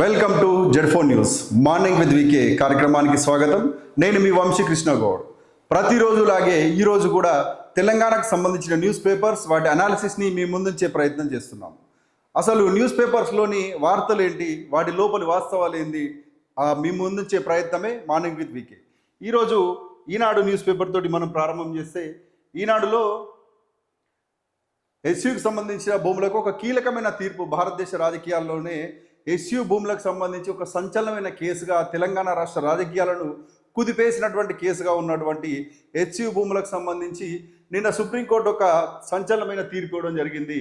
Welcome to Z phone news morning with VK కార్యక్రమానికి స్వాగతం. నేను మీ వంశీ కృష్ణగౌడ్. ప్రతిరోజు ప్రతిరోజులాగే ఈరోజు కూడా తెలంగాణకు సంబంధించిన న్యూస్ పేపర్స్ వాటి అనాలిసిస్ని మీ ముందుంచే ప్రయత్నం చేస్తున్నాం. అసలు న్యూస్ పేపర్స్లోని వార్తలు ఏంటి? వాటి లోపలి వాస్తవాలు ఏంటి మీ ముందుంచే ప్రయత్నమే మార్నింగ్ విత్ వికే ఈరోజు ఈనాడు న్యూస్ పేపర్ తోటి మనం ప్రారంభం చేస్తే ఈనాడులో ఎస్యూకి సంబంధించిన భూములకు ఒక కీలకమైన తీర్పు భారతదేశ రాజకీయాల్లోనే ఎస్యూ భూములకు సంబంధించి ఒక సంచలనమైన కేసుగా తెలంగాణ రాష్ట్ర రాజకీయాలను కుదిపేసినటువంటి కేసుగా ఉన్నటువంటి హెచ్యు భూములకు సంబంధించి నిన్న సుప్రీంకోర్టు ఒక సంచలనమైన తీర్పు ఇవ్వడం జరిగింది.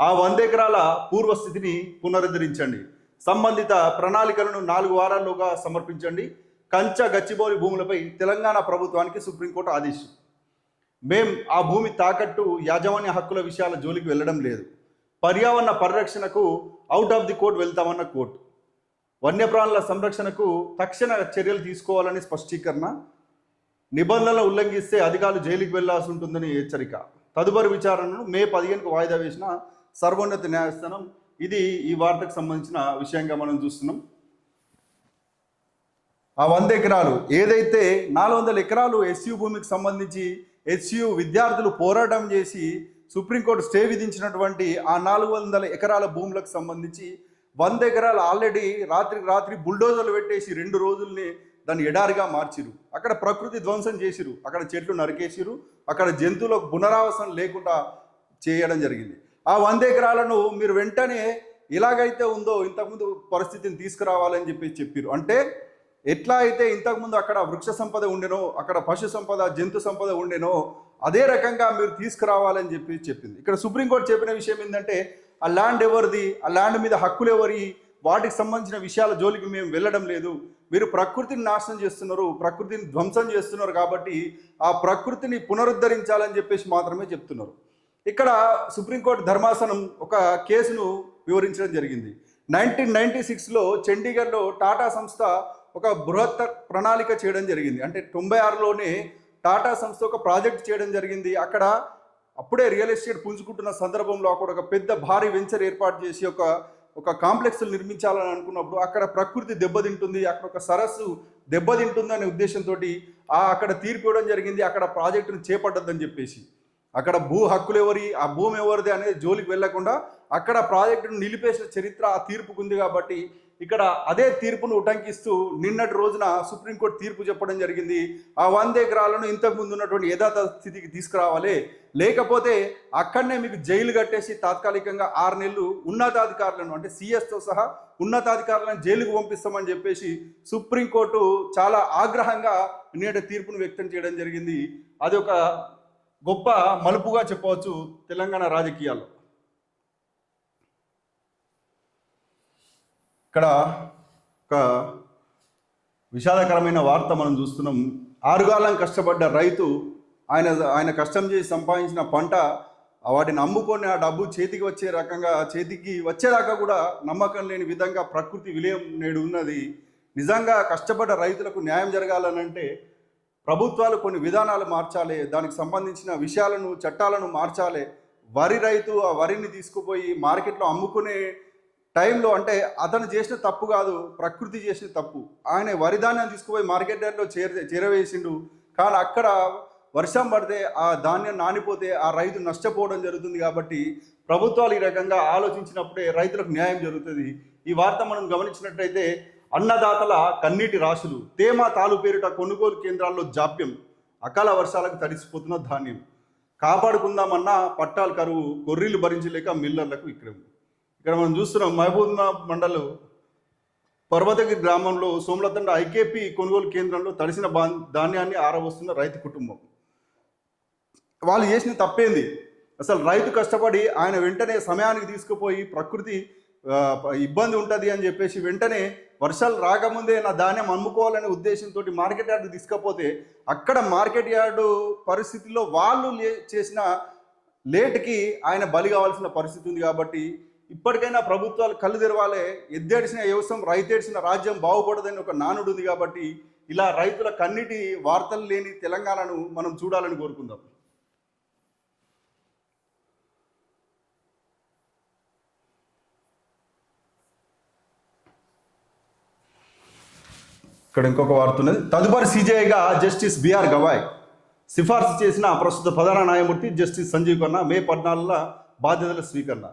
ఆ వంద ఎకరాల పూర్వస్థితిని పునరుద్ధరించండి. సంబంధిత ప్రణాళికలను నాలుగు వారాల్లోగా సమర్పించండి. కంచ గచ్చిబౌలి భూములపై తెలంగాణ ప్రభుత్వానికి సుప్రీంకోర్టు ఆదేశం. మేం ఆ భూమి తాకట్టు యాజమాన్య హక్కుల విషయాల జోలికి వెళ్ళడం లేదు. పర్యావరణ పరిరక్షణకు అవుట్ ఆఫ్ ది కోర్ట్ వెళ్తామన్న కోర్టు వన్యప్రాణుల సంరక్షణకు తక్షణ చర్యలు తీసుకోవాలని స్పష్టీకరణ. నిబంధనలు ఉల్లంఘిస్తే అధికారులు జైలుకి వెళ్ళాల్సి ఉంటుందని హెచ్చరిక. తదుపరి విచారణను మే పదిహేనుకు వాయిదా వేసిన సర్వోన్నత న్యాయస్థానం. ఇది ఈ వార్తకు సంబంధించిన విషయంగా మనం చూస్తున్నాం. ఆ వంద ఎకరాలు ఏదైతే నాలుగు వందల ఎకరాలు ఎస్యూ భూమికి సంబంధించి ఎస్యూ విద్యార్థులు పోరాటం చేసి సుప్రీంకోర్టు స్టే విధించినటువంటి ఆ నాలుగు వందల ఎకరాల భూములకు సంబంధించి వంద ఎకరాలు ఆల్రెడీ రాత్రికి రాత్రి బుల్డోజర్లు పెట్టేసి రెండు రోజుల్ని దాన్ని ఎడారిగా మార్చిరు అక్కడ ప్రకృతి ధ్వంసం చేసిరు అక్కడ చెట్లు నరికేసిరు అక్కడ జంతువులకు పునరావాసం లేకుండా చేయడం జరిగింది. ఆ వంద ఎకరాలను మీరు వెంటనే ఎలాగైతే ఉందో ఇంతకుముందు పరిస్థితిని తీసుకురావాలని చెప్పి చెప్పారు అంటే ఎట్లా అయితే ఇంతకుముందు అక్కడ వృక్ష సంపద ఉండెనో అక్కడ పశు సంపద జంతు సంపద ఉండెనో అదే రకంగా మీరు తీసుకురావాలని చెప్పి చెప్పింది. ఇక్కడ సుప్రీంకోర్టు చెప్పిన విషయం ఏంటంటే ఆ ల్యాండ్ ఎవరిది ఆ ల్యాండ్ మీద హక్కులు ఎవరి వాటికి సంబంధించిన విషయాల జోలికి మేము వెళ్ళడం లేదు. మీరు ప్రకృతిని నాశనం చేస్తున్నారు ప్రకృతిని ధ్వంసం చేస్తున్నారు కాబట్టి ఆ ప్రకృతిని పునరుద్ధరించాలని చెప్పేసి మాత్రమే చెప్తున్నారు. ఇక్కడ సుప్రీంకోర్టు ధర్మాసనం ఒక కేసును వివరించడం జరిగింది. నైన్టీన్ నైన్టీ సిక్స్లో చండీగఢ్లో టాటా సంస్థ ఒక బృహత్ ప్రణాళిక చేయడం జరిగింది. అంటే తొంభై ఆరులోనే టాటా సంస్థ ఒక ప్రాజెక్ట్ చేయడం జరిగింది. అక్కడ అప్పుడే రియల్ ఎస్టేట్ పుంజుకుంటున్న సందర్భంలో అక్కడ ఒక పెద్ద భారీ వెంచర్ ఏర్పాటు చేసి ఒక ఒక కాంప్లెక్స్ నిర్మించాలని అనుకున్నప్పుడు అక్కడ ప్రకృతి దెబ్బతింటుంది అక్కడ ఒక సరస్సు దెబ్బతింటుంది అనే ఉద్దేశంతో ఆ అక్కడ తీర్పు ఇవ్వడం జరిగింది. అక్కడ ప్రాజెక్టును చేపట్టద్దని చెప్పేసి. అక్కడ భూ హక్కులు ఎవరి ఆ భూమి ఎవరిది అనేది జోలికి వెళ్ళకుండా అక్కడ ప్రాజెక్టును నిలిపేసిన చరిత్ర ఆ తీర్పుకుంది కాబట్టి ఇక్కడ అదే తీర్పును ఉటంకిస్తూ నిన్నటి రోజున సుప్రీంకోర్టు తీర్పు చెప్పడం జరిగింది. ఆ వంద ఎకరాలను ఇంతకు ముందు ఉన్నటువంటి యథాత స్థితికి తీసుకురావాలి. లేకపోతే అక్కడనే మీకు జైలు కట్టేసి తాత్కాలికంగా ఆరు నెలలు ఉన్నతాధికారులను అంటే సిఎస్తో సహా ఉన్నతాధికారులను జైలుకు పంపిస్తామని చెప్పేసి సుప్రీంకోర్టు చాలా ఆగ్రహంగా నేటి తీర్పును వ్యక్తం చేయడం జరిగింది. అది ఒక గొప్ప మలుపుగా చెప్పవచ్చు తెలంగాణ రాజకీయాల్లో. ఇక్కడ ఒక విషాదకరమైన వార్త మనం చూస్తున్నాం. ఆరుగాలం కష్టపడ్డ రైతు ఆయన ఆయన కష్టం చేసి సంపాదించిన పంట వాటిని అమ్ముకొని ఆ డబ్బు చేతికి వచ్చే రకంగా చేతికి వచ్చేదాకా కూడా నమ్మకం లేని విధంగా ప్రకృతి విలయం నేడు ఉన్నది. నిజంగా కష్టపడ్డ రైతులకు న్యాయం జరగాలనంటే ప్రభుత్వాలు కొన్ని విధానాలు మార్చాలి. దానికి సంబంధించిన విషయాలను చట్టాలను మార్చాలి. వరి రైతు ఆ వరిని తీసుకుపోయి మార్కెట్లో అమ్ముకునే టైంలో అంటే అతను చేసిన తప్పు కాదు ప్రకృతి చేసిన తప్పు. ఆయన వరి ధాన్యం తీసుకుపోయి మార్కెట్ యార్డ్లో చేర చేరవేసిండు. కానీ అక్కడ వర్షం పడితే ఆ ధాన్యం నానిపోతే ఆ రైతు నష్టపోవడం జరుగుతుంది కాబట్టి ప్రభుత్వాలు ఈ రకంగా ఆలోచించినప్పుడే రైతులకు న్యాయం జరుగుతుంది. ఈ వార్త మనం గమనించినట్లయితే అన్నదాతల కన్నీటి రాశులు తేమ తాలు పేరిట కొనుగోలు కేంద్రాల్లో జాప్యం అకాల వర్షాలకు తడిసిపోతున్న ధాన్యం. కాపాడుకుందామన్నా పట్టాలు కరువు గొర్రెలు భరించలేక మిల్లర్లకు విక్రయం. ఇక్కడ మనం చూస్తున్నాం మహబూబ్నాథ్ మండలు పర్వతగిరి గ్రామంలో సోమలతండ ఐకేపీ కొనుగోలు కేంద్రంలో తడిసిన బా ధాన్యాన్ని ఆరవస్తున్న రైతు కుటుంబం. వాళ్ళు చేసిన తప్పేంది? అసలు రైతు కష్టపడి ఆయన వెంటనే సమయానికి తీసుకుపోయి ప్రకృతి ఇబ్బంది ఉంటుంది అని చెప్పేసి వెంటనే వర్షాలు రాకముందే నా ధాన్యం అమ్ముకోవాలనే ఉద్దేశంతో మార్కెట్ యార్డు తీసుకపోతే అక్కడ మార్కెట్ యార్డు పరిస్థితిలో వాళ్ళు లే చేసిన లేట్కి ఆయన బలి కావాల్సిన పరిస్థితి ఉంది కాబట్టి ఇప్పటికైనా ప్రభుత్వాలు కళ్ళు తెరవాలి. ఎద్దేడిసిన వ్యవసాయం రైతేడిసిన రాజ్యం బాగుపడదని ఒక నానుడు ఉంది కాబట్టి ఇలా రైతుల కన్నిటి వార్తలు లేని తెలంగాణను మనం చూడాలని కోరుకుందాం. ఇక్కడ ఇంకొక వార్త ఉన్నది. తదుపరి సీజేఐగా జస్టిస్ బిఆర్ గవాయ్ సిఫార్సు చేసిన ప్రస్తుత ప్రధాన న్యాయమూర్తి జస్టిస్ సంజీవ్ ఖన్నా మే పద్నాలుగున బాధ్యతల స్వీకరణ.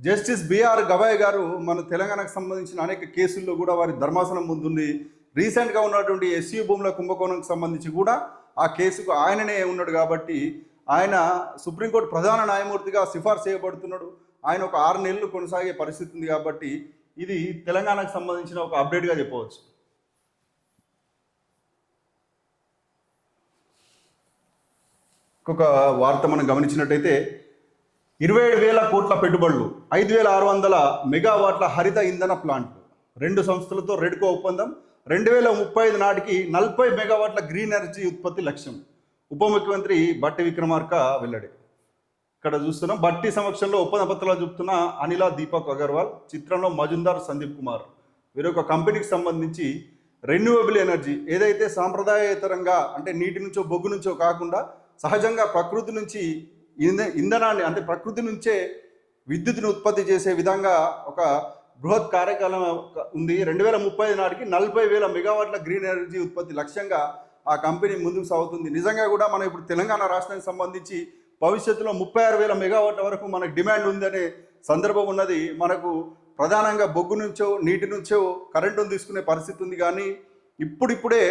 జస్టిస్ బిఆర్ గవాయ్ గారు మన తెలంగాణకు సంబంధించిన అనేక కేసుల్లో కూడా వారి ధర్మాసనం ముందుంది. రీసెంట్గా ఉన్నటువంటి ఎస్సీ భూముల కుంభకోణంకి సంబంధించి కూడా ఆ కేసుకు ఆయననే ఉన్నాడు కాబట్టి ఆయన సుప్రీంకోర్టు ప్రధాన న్యాయమూర్తిగా సిఫార్సు చేయబడుతున్నాడు. ఆయన ఒక ఆరు నెలలు కొనసాగే పరిస్థితి ఉంది కాబట్టి ఇది తెలంగాణకు సంబంధించిన ఒక అప్డేట్గా చెప్పవచ్చు. ఇంకొక వార్త మనం గమనించినట్టయితే ఇరవై ఏడు వేల కోట్ల పెట్టుబడులు ఐదు వేల ఆరు వందల మెగావాట్ల హరిత ఇంధన ప్లాంట్లు. రెండు సంస్థలతో రెడ్కో ఒప్పందం రెండు వేల ముప్పై ఐదు నాటికి నలభై మెగావాట్ల గ్రీన్ ఎనర్జీ ఉత్పత్తి లక్ష్యం. ఉప ముఖ్యమంత్రి బట్టి విక్రమార్క వెల్లడి. ఇక్కడ చూస్తున్నాం బట్టి సమక్షంలో ఒప్పంద పత్రాలు చూపుతున్న అనిల దీపక్ అగర్వాల్ చిత్రంలో మజుందార్ సందీప్ కుమార్. వీరొక కంపెనీకి సంబంధించి రెన్యూవబుల్ ఎనర్జీ ఏదైతే సాంప్రదాయేతరంగా అంటే నీటి నుంచో బొగ్గు నుంచో కాకుండా సహజంగా ప్రకృతి నుంచి ఇంధ ఇంధనాన్ని అంటే ప్రకృతి నుంచే విద్యుత్ను ఉత్పత్తి చేసే విధంగా ఒక బృహత్ కార్యక్రమం ఉంది. రెండు వేల ముప్పై నాటికి నలభై వేల మెగావాట్ల గ్రీన్ ఎనర్జీ ఉత్పత్తి లక్ష్యంగా ఆ కంపెనీ ముందుకు సాగుతుంది. నిజంగా కూడా మనం ఇప్పుడు తెలంగాణ రాష్ట్రానికి సంబంధించి భవిష్యత్తులో ముప్పై ఆరు వేల మెగావాట్ల వరకు మనకు డిమాండ్ ఉందనే సందర్భం ఉన్నది. మనకు ప్రధానంగా బొగ్గు నుంచో నీటి నుంచో కరెంటును తీసుకునే పరిస్థితి ఉంది. కానీ ఇప్పుడిప్పుడే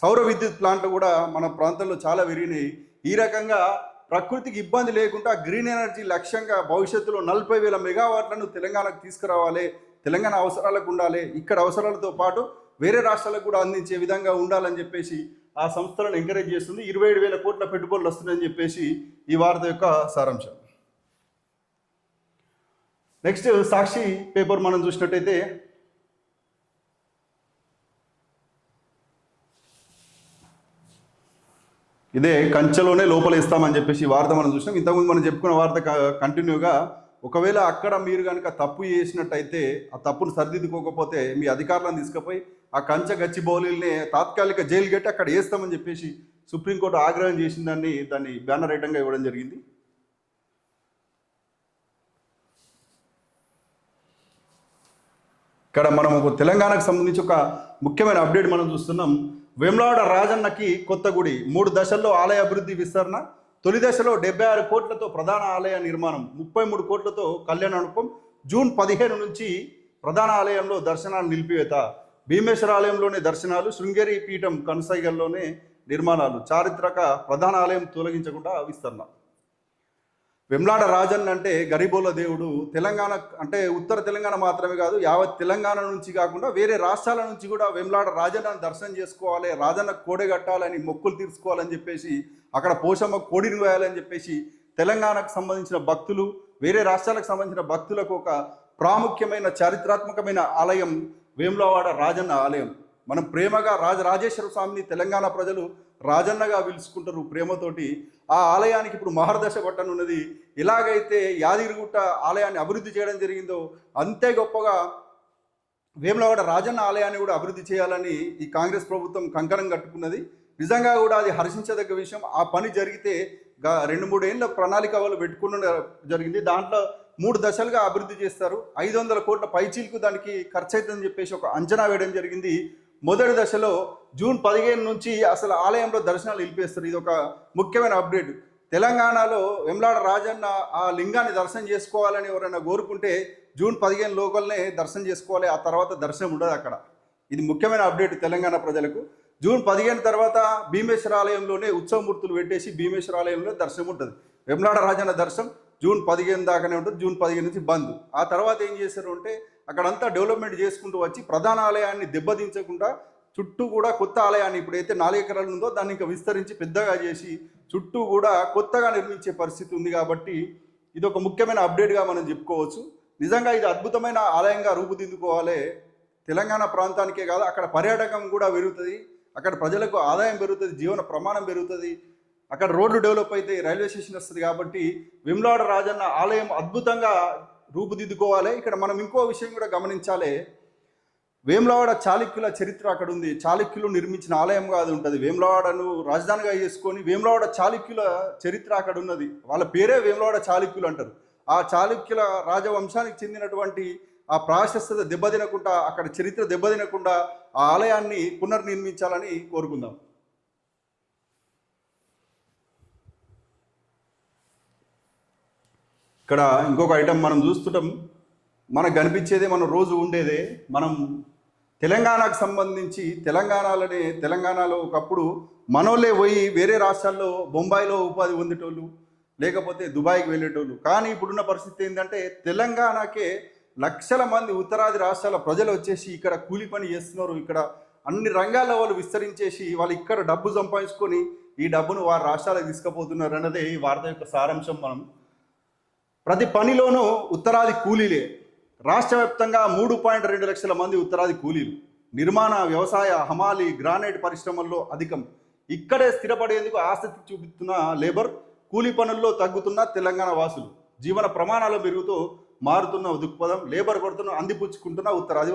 సౌర విద్యుత్ ప్లాంట్లు కూడా మన ప్రాంతంలో చాలా విరిగినాయి ఈ రకంగా ప్రకృతికి ఇబ్బంది లేకుండా గ్రీన్ ఎనర్జీ లక్ష్యంగా భవిష్యత్తులో నలభై వేల మెగావాట్లను తెలంగాణకు తీసుకురావాలి. తెలంగాణ అవసరాలకు ఉండాలి. ఇక్కడ అవసరాలతో పాటు వేరే రాష్ట్రాలకు కూడా అందించే విధంగా ఉండాలని చెప్పేసి ఆ సంస్థలను ఎంకరేజ్ చేస్తుంది. ఇరవై ఏడు వేల కోట్ల పెట్టుబడులు వస్తున్నాయని చెప్పేసి ఈ వార్త యొక్క సారాంశం. నెక్స్ట్ సాక్షి పేపర్ మనం చూసినట్టయితే ఇదే కంచెలోనే లోపల ఇస్తామని చెప్పేసి వార్త మనం చూసినాం. ఇంతకుముందు మనం చెప్పుకున్న వార్త కంటిన్యూగా ఒకవేళ అక్కడ మీరు కనుక తప్పు చేసినట్టయితే ఆ తప్పును సరిదిద్దుకోకపోతే మీ అధికారులను తీసుకుపోయి ఆ కంచె గచ్చి బౌలీల్ని తాత్కాలిక జైలు కట్టి అక్కడ వేస్తామని చెప్పేసి సుప్రీంకోర్టు ఆగ్రహం చేసిన దాన్ని దాన్ని బ్యానర్ ఐటంగా ఇవ్వడం జరిగింది. ఇక్కడ మనం ఒక తెలంగాణకు సంబంధించి ఒక ముఖ్యమైన అప్డేట్ మనం చూస్తున్నాం. వెమ్లాడ రాజన్నకి కొత్త గుడి. మూడు దశల్లో ఆలయ అభివృద్ధి విస్తరణ తొలి దశలో డెబ్బై ఆరు కోట్లతో ప్రధాన ఆలయ నిర్మాణం ముప్పై మూడు కోట్లతో కళ్యాణ అనుపం జూన్ పదిహేను నుంచి ప్రధాన ఆలయంలో దర్శనాలు నిలిపివేత. భీమేశ్వర ఆలయంలోనే దర్శనాలు శృంగేరి పీఠం కనసైగల్లోనే నిర్మాణాలు. చారిత్రక ప్రధాన ఆలయం తొలగించకుండా విస్తరణ. వెమ్లాడ రాజన్ అంటే గరిబోల దేవుడు. తెలంగాణ అంటే ఉత్తర తెలంగాణ మాత్రమే కాదు యావత్ తెలంగాణ నుంచి కాకుండా వేరే రాష్ట్రాల నుంచి కూడా వెమ్లాడ రాజన్నను దర్శనం చేసుకోవాలి రాజన్న కోడె కట్టాలని మొక్కులు తీర్చుకోవాలని చెప్పేసి అక్కడ పోషమ్మ కోడిని వేయాలని చెప్పేసి తెలంగాణకు సంబంధించిన భక్తులు వేరే రాష్ట్రాలకు సంబంధించిన భక్తులకు ఒక ప్రాముఖ్యమైన చారిత్రాత్మకమైన ఆలయం వేములవాడ రాజన్న ఆలయం. మనం ప్రేమగా రాజ రాజేశ్వర స్వామిని తెలంగాణ ప్రజలు రాజన్నగా పిలుచుకుంటారు ప్రేమతోటి. ఆ ఆలయానికి ఇప్పుడు మహర్దశ పట్టనున్నది ఎలాగైతే యాదగిరిగుట్ట ఆలయాన్ని అభివృద్ధి చేయడం జరిగిందో అంతే గొప్పగా వేములవాడ రాజన్న ఆలయాన్ని కూడా అభివృద్ధి చేయాలని ఈ కాంగ్రెస్ ప్రభుత్వం కంకణం కట్టుకున్నది. నిజంగా కూడా అది హర్షించదగ్గ విషయం. ఆ పని జరిగితే రెండు మూడు ఏళ్ళ ప్రణాళిక వాళ్ళు పెట్టుకున్న జరిగింది. దాంట్లో మూడు దశలుగా అభివృద్ధి చేస్తారు. ఐదు వందల కోట్ల పైచీలకు దానికి ఖర్చు అవుతుందని చెప్పేసి ఒక అంచనా వేయడం జరిగింది. మొదటి దశలో జూన్ పదిహేను నుంచి అసలు ఆలయంలో దర్శనాలు నిలిపేస్తారు. ఇది ఒక ముఖ్యమైన అప్డేట్. తెలంగాణలో వెమ్లాడ రాజన్న ఆ లింగాన్ని దర్శనం చేసుకోవాలని ఎవరైనా కోరుకుంటే జూన్ పదిహేను లోకల్నే దర్శనం చేసుకోవాలి. ఆ తర్వాత దర్శనం ఉండదు అక్కడ. ఇది ముఖ్యమైన అప్డేట్ తెలంగాణ ప్రజలకు. జూన్ పదిహేను తర్వాత భీమేశ్వర ఆలయంలోనే ఉత్సవమూర్తులు పెట్టేసి భీమేశ్వర ఆలయంలో దర్శనం ఉంటుంది. వెమ్లాడ రాజన్న దర్శనం జూన్ పదిహేను దాకానే ఉంటుంది జూన్ పదిహేను నుంచి బంద్. ఆ తర్వాత ఏం చేశారు అంటే అక్కడంతా డెవలప్మెంట్ చేసుకుంటూ వచ్చి ప్రధాన ఆలయాన్ని దెబ్బతించకుండా చుట్టూ కూడా కొత్త ఆలయాన్ని ఇప్పుడైతే నాలుగు ఎకరాలు ఉందో దాన్ని ఇంకా విస్తరించి పెద్దగా చేసి చుట్టూ కూడా కొత్తగా నిర్మించే పరిస్థితి ఉంది కాబట్టి ఇది ఒక ముఖ్యమైన అప్డేట్గా మనం చెప్పుకోవచ్చు. నిజంగా ఇది అద్భుతమైన ఆలయంగా రూపుదిద్దుకోవాలి. తెలంగాణ ప్రాంతానికే కాదు అక్కడ పర్యాటకం కూడా పెరుగుతుంది. అక్కడ ప్రజలకు ఆదాయం పెరుగుతుంది జీవన ప్రమాణం పెరుగుతుంది. అక్కడ రోడ్లు డెవలప్ అయితే రైల్వే స్టేషన్ వస్తుంది కాబట్టి విమ్లాడ రాజన్న ఆలయం అద్భుతంగా రూపుదిద్దుకోవాలి. ఇక్కడ మనం ఇంకో విషయం కూడా గమనించాలి. వేములవాడ చాళుక్యుల చరిత్ర అక్కడ ఉంది. చాళుక్యులు నిర్మించిన ఆలయంగా అది ఉంటుంది. వేములవాడను రాజధానిగా చేసుకొని వేములవాడ చాళుక్యుల చరిత్ర అక్కడ ఉన్నది. వాళ్ళ పేరే వేములవాడ చాళుక్యులు అంటారు. ఆ చాళుక్యుల రాజవంశానికి చెందినటువంటి ఆ ప్రాశస్త్యత దెబ్బతినకుండా అక్కడ చరిత్ర దెబ్బతినకుండా ఆ ఆలయాన్ని పునర్నిర్మించాలని కోరుకుందాం. ఇక్కడ ఇంకొక ఐటెం మనం చూస్తుంటాం. మనకు కనిపించేదే మనం రోజు ఉండేదే మనం తెలంగాణకు సంబంధించి తెలంగాణలోనే తెలంగాణలో ఒకప్పుడు మనోళ్ళే పోయి వేరే రాష్ట్రాల్లో బొంబాయిలో ఉపాధి పొందేటోళ్ళు లేకపోతే దుబాయ్కి వెళ్ళేటోళ్ళు. కానీ ఇప్పుడున్న పరిస్థితి ఏంటంటే తెలంగాణకే లక్షల మంది ఉత్తరాది రాష్ట్రాల ప్రజలు వచ్చేసి ఇక్కడ కూలి పని చేస్తున్నారు. ఇక్కడ అన్ని రంగాల్లో వాళ్ళు విస్తరించేసి వాళ్ళు ఇక్కడ డబ్బు సంపాదించుకొని ఈ డబ్బును వారి రాష్ట్రాలకు తీసుకుపోతున్నారు అన్నదే ఈ వార్త యొక్క సారాంశం మనం ప్రతి పనిలోనూ ఉత్తరాది కూలీలే. రాష్ట్ర వ్యాప్తంగా మూడు పాయింట్ రెండు లక్షల మంది ఉత్తరాది కూలీలు. నిర్మాణ వ్యవసాయ హమాలి గ్రానైట్ పరిశ్రమల్లో అధికం. ఇక్కడే స్థిరపడేందుకు ఆసక్తి చూపుతున్న లేబర్ కూలీ పనుల్లో తగ్గుతున్న తెలంగాణ వాసులు. జీవన ప్రమాణాలు పెరుగుతూ మారుతున్న దృక్పథం లేబర్ కొరతను అందిపుచ్చుకుంటున్న ఉత్తరాది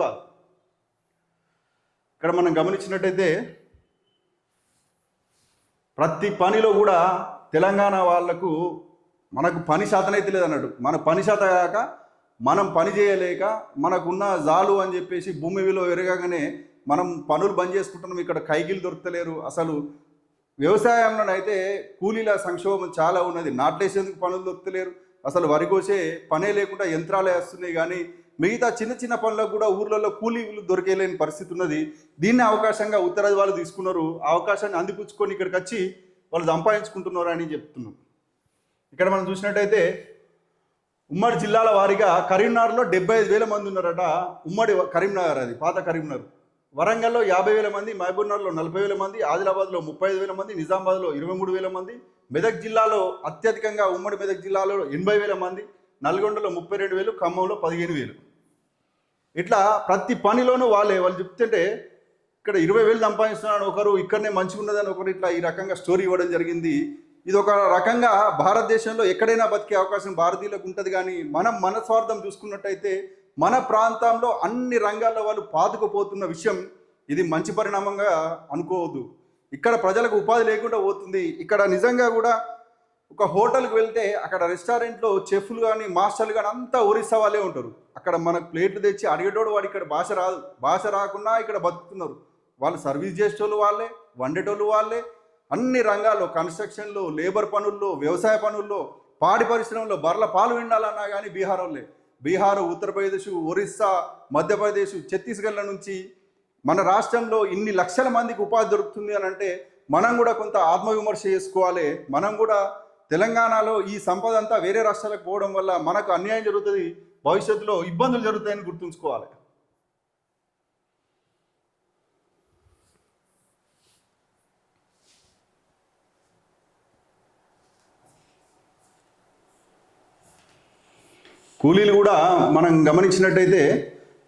ఇక్కడ మనం గమనించినట్టయితే ప్రతి పనిలో కూడా తెలంగాణ వాళ్ళకు మనకు పని శాతం అయితే లేదన్నాడు మన పని శాతం కాక మనం పని చేయలేక మనకున్న జాలు అని చెప్పేసి భూమి విలువ ఎరగగానే మనం పనులు బంద్ చేసుకుంటున్నాం. ఇక్కడ కైగిలు దొరకలేరు అసలు వ్యవసాయంలోనైతే కూలీల సంక్షోభం చాలా ఉన్నది. నాట్లేసేందుకు పనులు దొరకలేరు అసలు వరి కోసే పనే లేకుండా యంత్రాలే వస్తున్నాయి కానీ మిగతా చిన్న చిన్న పనులకు కూడా ఊర్లలో కూలీలు దొరికేలేని పరిస్థితి ఉన్నది. దీన్ని అవకాశంగా ఉత్తరాది వాళ్ళు తీసుకున్నారు. అవకాశాన్ని అందిపుచ్చుకొని ఇక్కడికి వచ్చి వాళ్ళు సంపాదించుకుంటున్నారు అని చెప్తున్నాం. ఇక్కడ మనం చూసినట్టయితే ఉమ్మడి జిల్లాల వారీగా కరీంనగర్లో డెబ్బై ఐదు వేల మంది ఉన్నారట. ఉమ్మడి కరీంనగర్ అది పాత కరీంనగర్. వరంగల్లో యాభై వేల మంది మహబూబ్నగర్లో నలభై వేల మంది ఆదిలాబాద్లో ముప్పై ఐదు వేల మంది నిజామాబాద్లో ఇరవై మూడు వేల మంది మెదక్ జిల్లాలో అత్యధికంగా ఉమ్మడి మెదక్ జిల్లాలో ఎనభై వేల మంది నల్గొండలో ముప్పై రెండు వేలు ఖమ్మంలో పదిహేను వేలు ఇట్లా ప్రతి పనిలోనూ వాళ్ళే వాళ్ళు చెప్తుంటే ఇక్కడ ఇరవై వేలు సంపాదిస్తున్నాను ఒకరు ఇక్కడనే మంచిగా ఉన్నదని ఒకరు ఇట్లా ఈ రకంగా స్టోరీ ఇవ్వడం జరిగింది. ఇది ఒక రకంగా భారతదేశంలో ఎక్కడైనా బతికే అవకాశం భారతీయులకు ఉంటుంది కానీ మనం మన స్వార్థం చూసుకున్నట్టయితే మన ప్రాంతంలో అన్ని రంగాల్లో వాళ్ళు పాతుకుపోతున్న విషయం ఇది మంచి పరిణామంగా అనుకోవద్దు. ఇక్కడ ప్రజలకు ఉపాధి లేకుండా పోతుంది. ఇక్కడ నిజంగా కూడా ఒక హోటల్కి వెళ్తే అక్కడ రెస్టారెంట్లో చెఫ్లు కానీ మాస్టర్లు కానీ అంతా ఒరిస్సా వాళ్ళే ఉంటారు. అక్కడ మనకు ప్లేట్లు తెచ్చి అడిగేటోడు వాడు ఇక్కడ భాష రాదు. భాష రాకుండా ఇక్కడ బతుకుతున్నారు. వాళ్ళు సర్వీస్ చేసేటోళ్ళు వాళ్ళే వండేటోళ్ళు వాళ్ళే అన్ని రంగాల్లో కన్స్ట్రక్షన్లో లేబర్ పనుల్లో వ్యవసాయ పనుల్లో పాడి పరిశ్రమలో బర్ల పాలు విండాలన్నా కానీ బీహార్ వాళ్ళే బీహార్ ఉత్తరప్రదేశ్ ఒరిస్సా మధ్యప్రదేశ్ ఛత్తీస్గఢ్ల నుంచి మన రాష్ట్రంలో ఇన్ని లక్షల మందికి ఉపాధి దొరుకుతుంది అని అంటే మనం కూడా కొంత ఆత్మవిమర్శ చేసుకోవాలి. మనం కూడా తెలంగాణలో ఈ సంపద అంతా వేరే రాష్ట్రాలకు పోవడం వల్ల మనకు అన్యాయం జరుగుతుంది భవిష్యత్తులో ఇబ్బందులు జరుగుతాయని గుర్తుంచుకోవాలి. కూలీలు కూడా మనం గమనించినట్టయితే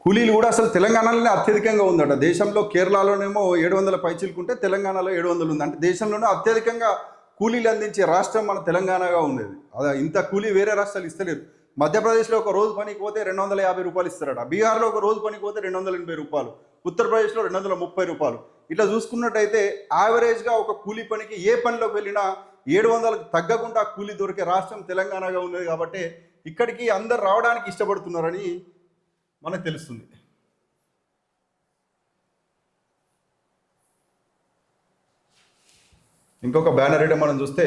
కూలీలు కూడా అసలు తెలంగాణలోనే అత్యధికంగా ఉందట. దేశంలో కేరళలోనేమో ఏడు వందల పైచిలుకుంటే తెలంగాణలో ఏడు వందలు ఉంది. అంటే దేశంలోనే అత్యధికంగా కూలీలు అందించే రాష్ట్రం మన తెలంగాణగా ఉండేది. అదే ఇంత కూలీ వేరే రాష్ట్రాలు ఇస్తలేరు. మధ్యప్రదేశ్లో ఒక రోజు పనికి పోతే రెండు వందల యాభై రూపాయలు ఇస్తారట. బీహార్లో ఒక రోజు పనికి పోతే రెండు వందల ఎనభై రూపాయలు. ఉత్తరప్రదేశ్లో రెండు వందల ముప్పై రూపాయలు. ఇట్లా చూసుకున్నట్టయితే యావరేజ్గా ఒక కూలీ పనికి ఏ పనిలోకి వెళ్ళినా ఏడు వందలకు తగ్గకుండా కూలీ దొరికే రాష్ట్రం తెలంగాణగా ఉన్నది కాబట్టి ఇక్కడికి అందరు రావడానికి ఇష్టపడుతున్నారని మనకు తెలుస్తుంది. ఇంకొక బ్యానర్ అయితే మనం చూస్తే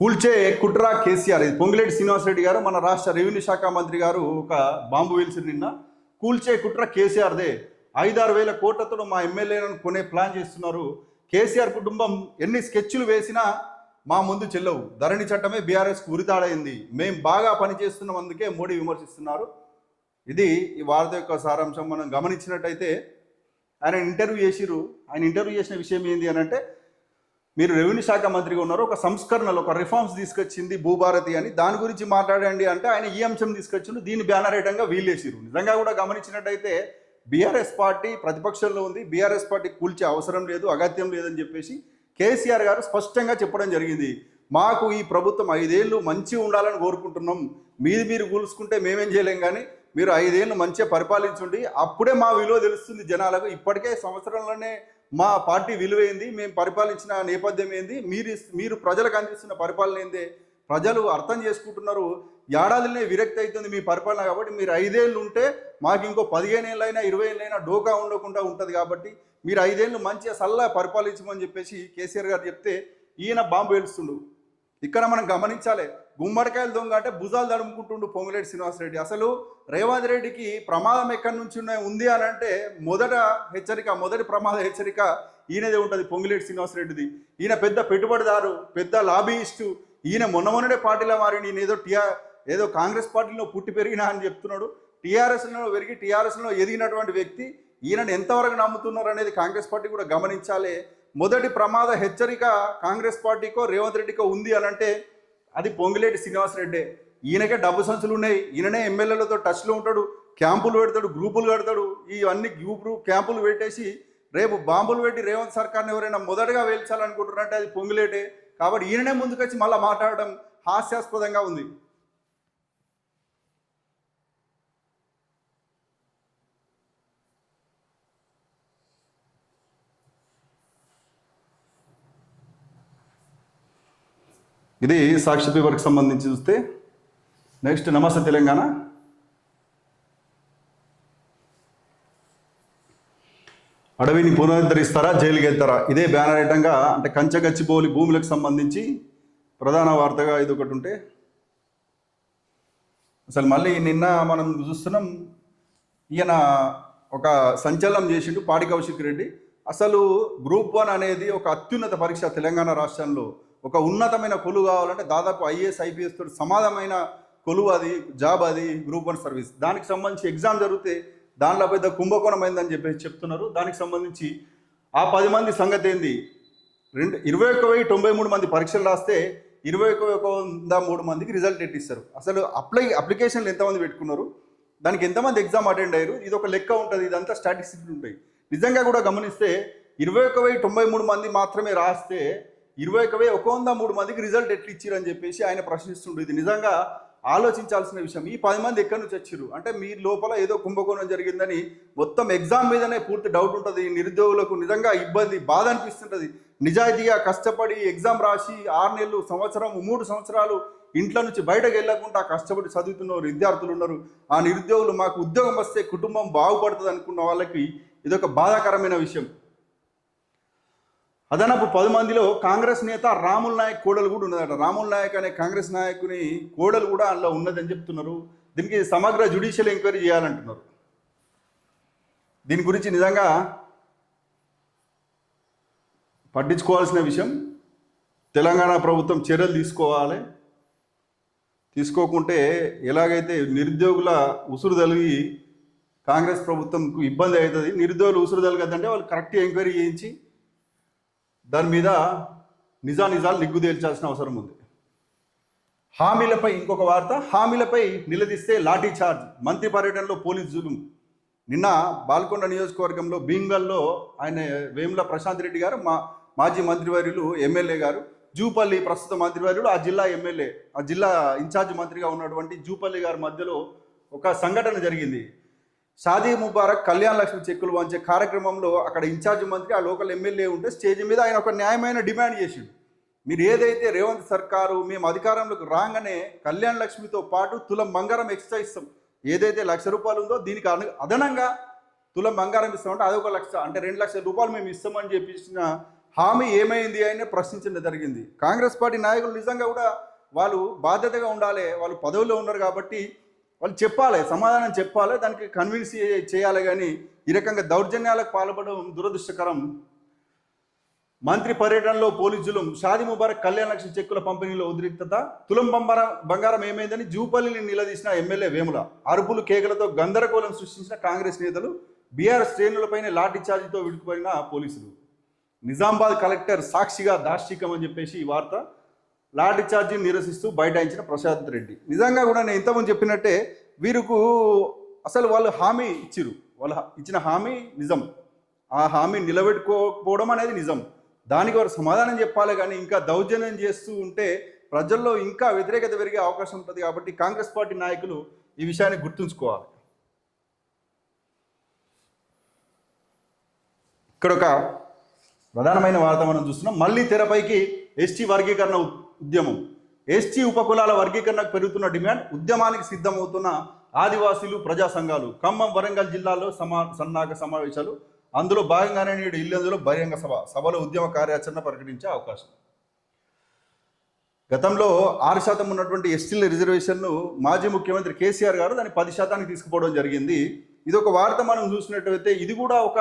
కూల్చే కుట్రా కేసీఆర్ ఇది పొంగిరెడ్డి శ్రీనివాసరెడ్డి గారు మన రాష్ట్ర రెవెన్యూ శాఖ మంత్రి గారు ఒక బాంబు వేల్సి నిన్న. కూల్చే కుట్ర కేసీఆర్దే ఐదారు వేల కోట్లతో మా ఎమ్మెల్యేలను కొనే ప్లాన్ చేస్తున్నారు. కేసీఆర్ కుటుంబం ఎన్ని స్కెచ్లు వేసినా మా ముందు చెల్లవు. ధరణి చట్టమే బీఆర్ఎస్కి ఉరితాడైంది. మేము బాగా పనిచేస్తున్నాం అందుకే మోడీ విమర్శిస్తున్నారు. ఇది ఈ వార్త యొక్క సారాంశం. మనం గమనించినట్టయితే ఆయన ఇంటర్వ్యూ చేసిరు ఆయన ఇంటర్వ్యూ చేసిన విషయం ఏంటి అని అంటే మీరు రెవెన్యూ శాఖ మంత్రిగా ఉన్నారు ఒక సంస్కరణలు ఒక రిఫార్మ్స్ తీసుకొచ్చింది భూభారతి అని. దాని గురించి మాట్లాడండి అంటే ఆయన ఈ అంశం తీసుకొచ్చిండు. దీన్ని బ్యానర్ ఐటంగా వీలేసిరు నిజంగా కూడా గమనించినట్టయితే బీఆర్ఎస్ పార్టీ ప్రతిపక్షంలో ఉంది. బీఆర్ఎస్ పార్టీ కూల్చే అవసరం లేదు అగత్యం లేదని చెప్పేసి కేసీఆర్ గారు స్పష్టంగా చెప్పడం జరిగింది. మాకు ఈ ప్రభుత్వం ఐదేళ్ళు మంచిగా ఉండాలని కోరుకుంటున్నాం. మీది మీరు కూల్చుకుంటే మేమేం చేయలేం కానీ మీరు ఐదేళ్ళు మంచిగా పరిపాలించండి అప్పుడే మా విలువ తెలుస్తుంది జనాలకు. ఇప్పటికే సంవత్సరంలోనే మా పార్టీ విలువైంది మేము పరిపాలించిన నేపథ్యం ఏంది మీరు మీరు ప్రజలకు అందిస్తున్న పరిపాలన ఏంది ప్రజలు అర్థం చేసుకుంటున్నారు. ఏడాదిలోనే విరక్తి అవుతుంది మీ పరిపాలన కాబట్టి మీరు ఐదేళ్ళు ఉంటే మాకు ఇంకో పదిహేను ఏళ్ళైనా ఇరవై ఏళ్ళైనా డోకా ఉండకుండా ఉంటుంది కాబట్టి మీరు ఐదేళ్ళు మంచిగా సల్లా పరిపాలించమని చెప్పేసి కేసీఆర్ గారు చెప్తే ఈయన బాంబు వేలుస్తుండు ఇక్కడ మనం గమనించాలి గుమ్మడికాయలు దొంగ అంటే భుజాలు తడుముకుంటుండు పొంగులేటి శ్రీనివాసరెడ్డి. అసలు రేవంత్ రెడ్డికి ప్రమాదం ఎక్కడి నుంచి ఉన్నాయి ఉంది అని అంటే మొదట హెచ్చరిక మొదటి ప్రమాద హెచ్చరిక ఈయనదే ఉంటుంది పొంగులేటి శ్రీనివాసరెడ్డిది. ఈయన పెద్ద పెట్టుబడిదారు పెద్ద లాబీయిస్టు ఈయన మొన్న మొన్నడే పార్టీలో మారి నేను ఏదో టీఆర్ ఏదో కాంగ్రెస్ పార్టీలో పుట్టి పెరిగినా అని చెప్తున్నాడు. టీఆర్ఎస్లో పెరిగి టీఆర్ఎస్లో ఎదిగినటువంటి వ్యక్తి ఈయనను ఎంతవరకు నమ్ముతున్నారు అనేది కాంగ్రెస్ పార్టీ కూడా గమనించాలి. మొదటి ప్రమాద హెచ్చరిక కాంగ్రెస్ పార్టీకో రేవంత్ రెడ్డికో ఉంది అని అంటే అది పొంగిలేటి శ్రీనివాసరెడ్డి. ఈయనకే డబ్బు సంచులు ఉన్నాయి. ఈయననే ఎమ్మెల్యేలతో టచ్లో ఉంటాడు. క్యాంపులు పెడతాడు గ్రూపులు కడతాడు. ఇవన్నీ గ్రూపులు క్యాంపులు పెట్టేసి రేపు బాంబులు పెట్టి రేవంత్ సర్కార్ని ఎవరైనా మొదటగా వేల్చాలనుకుంటున్నారంటే అది పొంగిలేటే. కాబట్టి ఈయననే ముందుకొచ్చి మళ్ళీ మాట్లాడడం హాస్యాస్పదంగా ఉంది. ఇది సాక్షి పేపర్కి సంబంధించి చూస్తే నెక్స్ట్ నమస్తే తెలంగాణ. అడవిని పునరుద్ధరిస్తారా జైలుకి వెళ్తారా? ఇదే బ్యానర్ ఐటంగా అంటే కంచగచ్చిబౌలి భూములకు సంబంధించి ప్రధాన వార్తగా ఇది ఒకటి ఉంటే అసలు మళ్ళీ నిన్న మనం చూస్తున్నాం ఈయన ఒక సంచలనం చేసిండు పాడి కౌశిక్ రెడ్డి. అసలు గ్రూప్ వన్ అనేది ఒక అత్యున్నత పరీక్ష తెలంగాణ రాష్ట్రంలో ఒక ఉన్నతమైన కొలువు కావాలంటే దాదాపు ఐఏఎస్ ఐపీఎస్ తోటి సమాధమైన కొలువు అది జాబ్ అది గ్రూప్ వన్ సర్వీస్. దానికి సంబంధించి ఎగ్జామ్ జరిగితే దానిలో పెద్ద కుంభకోణం అయిందని చెప్పేసి చెప్తున్నారు. దానికి సంబంధించి ఆ పది మంది సంగతి ఏంది? రెండు ఇరవై ఒక్క వెయ్యి తొంభై మూడు మంది పరీక్షలు రాస్తే ఇరవై ఒక్క ఒక వంద మూడు మందికి రిజల్ట్ ఎట్టిస్తారు? అసలు అప్లై అప్లికేషన్లు ఎంతమంది పెట్టుకున్నారు? దానికి ఎంతమంది ఎగ్జామ్ అటెండ్ అయ్యారు? ఇది ఒక లెక్క ఉంటుంది ఇదంతా స్టాటిస్టిక్స్ ఉంటాయి. నిజంగా కూడా గమనిస్తే ఇరవై ఒక వెయ్యి తొంభై మూడు మంది మాత్రమే రాస్తే ఇరవై ఒక వెయ్యి ఒక వంద మూడు మందికి రిజల్ట్ ఎట్లా ఇచ్చిరని చెప్పేసి ఆయన ప్రశ్నిస్తుండే ఇది నిజంగా ఆలోచించాల్సిన విషయం. ఈ పది మంది ఎక్కడి నుంచి వచ్చారు అంటే మీ లోపల ఏదో కుంభకోణం జరిగిందని మొత్తం ఎగ్జామ్ మీదనే పూర్తి డౌట్ ఉంటుంది. నిరుద్యోగులకు నిజంగా ఇబ్బంది బాధ అనిపిస్తుంటుంది. నిజాయితీగా కష్టపడి ఎగ్జామ్ రాసి ఆరు నెలలు సంవత్సరం మూడు సంవత్సరాలు ఇంట్లో నుంచి బయటకు వెళ్ళకుండా కష్టపడి చదువుతున్న విద్యార్థులు ఉన్నారు. ఆ నిరుద్యోగులు మాకు ఉద్యోగం వస్తే కుటుంబం బాగుపడుతుంది అనుకున్న వాళ్ళకి ఇదొక బాధాకరమైన విషయం. అదనపు పది మందిలో కాంగ్రెస్ నేత రాముల్ నాయక్ కోడలు కూడా ఉన్నదట. రాముల్ నాయక్ అనే కాంగ్రెస్ నాయకుని కోడలు కూడా అందులో ఉన్నదని చెప్తున్నారు. దీనికి సమగ్ర జ్యుడిషియల్ ఎంక్వైరీ చేయాలంటున్నారు. దీని గురించి నిజంగా పట్టించుకోవాల్సిన విషయం. తెలంగాణ ప్రభుత్వం చర్యలు తీసుకోవాలి. తీసుకోకుంటే ఎలాగైతే నిరుద్యోగుల ఉసురు తలిగి కాంగ్రెస్ ప్రభుత్వంకు ఇబ్బంది అవుతుంది నిరుద్యోగులు ఉసురు తలగదంటే వాళ్ళు కరెక్ట్ ఎంక్వైరీ చేయించి దాని మీద నిజానిజాలు నిగ్గు తేల్చాల్సిన అవసరం ఉంది. హామీలపై ఇంకొక వార్త హామీలపై నిలదీస్తే లాఠీ చార్జ్. మంత్రి పర్యటనలో పోలీస్ జులుం నిన్న బాల్కొండ నియోజకవర్గంలో భీంగల్లో ఆయన వేముల ప్రశాంత్ రెడ్డి గారు మా మాజీ మంత్రివర్యులు ఎమ్మెల్యే గారు జూపల్లి ప్రస్తుత మంత్రివర్యులు ఆ జిల్లా ఎమ్మెల్యే ఆ జిల్లా ఇన్ఛార్జ్ మంత్రిగా ఉన్నటువంటి జూపల్లి గారి మధ్యలో ఒక సంఘటన జరిగింది. షాదీ ముబారక్ కళ్యాణ లక్ష్మి చెక్కులు వంచే కార్యక్రమంలో అక్కడ ఇన్ఛార్జ్ మంత్రి ఆ లోకల్ ఎమ్మెల్యే ఉంటే స్టేజ్ మీద ఆయన ఒక న్యాయమైన డిమాండ్ చేసిండు. మీరు ఏదైతే రేవంత్ సర్కారు మేము అధికారంలోకి రాగానే కళ్యాణ లక్ష్మితో పాటు తులం బంగారం ఎక్స్ట్రా ఇస్తాం. ఏదైతే లక్ష రూపాయలు ఉందో దీనికి అను- అదనంగా తులం బంగారం ఇస్తామంటే అదొక లక్ష అంటే రెండు లక్షల రూపాయలు మేము ఇస్తామని చెప్పేసిన హామీ ఏమైంది అని ప్రశ్నించడం జరిగింది. కాంగ్రెస్ పార్టీ నాయకులు నిజంగా కూడా వాళ్ళు బాధ్యతగా ఉండాలి వాళ్ళు పదవిలో ఉన్నారు కాబట్టి వాళ్ళు చెప్పాలి సమాధానం చెప్పాలి దానికి కన్విన్స్ చేయాలి కానీ ఈ రకంగా దౌర్జన్యాలకు పాల్పడడం దురదృష్టకరం. మంత్రి పర్యటనలో పోలీసులు షాది ముబారక్ కళ్యాణ లక్ష్మి చెక్కుల పంపిణీలో ఉద్రిక్తత తులం బంగారం బంగారం ఏమైందని జూపల్లిని నిలదీసిన ఎమ్మెల్యే వేముల అరుపులు కేకలతో గందరగోళం సృష్టించిన కాంగ్రెస్ నేతలు బీఆర్ శ్రేణులపైన లాఠీ ఛార్జీతో విడిపోయిన పోలీసులు. నిజామాబాద్ కలెక్టర్ సాక్షిగా దాష్టికం అని చెప్పేసి ఈ వార్త లాఠీ ఛార్జీని నిరసిస్తూ బైఠాయించిన ప్రశాంత్ రెడ్డి. నిజంగా కూడా నేను ఇంతకుముందు చెప్పినట్టే వీరికు అసలు వాళ్ళు హామీ ఇచ్చిరు. వాళ్ళు ఇచ్చిన హామీ నిజం. ఆ హామీ నిలబెట్టుకోకపోవడం అనేది నిజం. దానికి వారు సమాధానం చెప్పాలి కానీ ఇంకా దౌర్జన్యం చేస్తూ ఉంటే ప్రజల్లో ఇంకా వ్యతిరేకత పెరిగే అవకాశం ఉంటుంది కాబట్టి కాంగ్రెస్ పార్టీ నాయకులు ఈ విషయాన్ని గుర్తుంచుకోవాలి. ఇక్కడ ఒక ప్రధానమైన వార్త మనం చూస్తున్నాం. మళ్ళీ తెరపైకి ఎస్టీ వర్గీకరణ ఉద్యమం. ఎస్టీ ఉపకులాల వర్గీకరణకు పెరుగుతున్న డిమాండ్ ఉద్యమానికి సిద్ధమవుతున్న ఆదివాసీలు ప్రజా సంఘాలు. ఖమ్మం వరంగల్ జిల్లాలో సమా సన్నాహక సమావేశాలు. అందులో భాగంగానే నేడు ఇల్లందులో బహిరంగ సభ. సభలో ఉద్యమ కార్యాచరణ ప్రకటించే అవకాశం. గతంలో ఆరు శాతం ఉన్నటువంటి ఎస్టీల రిజర్వేషన్ను మాజీ ముఖ్యమంత్రి కేసీఆర్ గారు దాన్ని పది శాతానికి తీసుకుపోవడం జరిగింది. ఇది ఒక వార్త మనం చూసినట్టయితే ఇది కూడా ఒక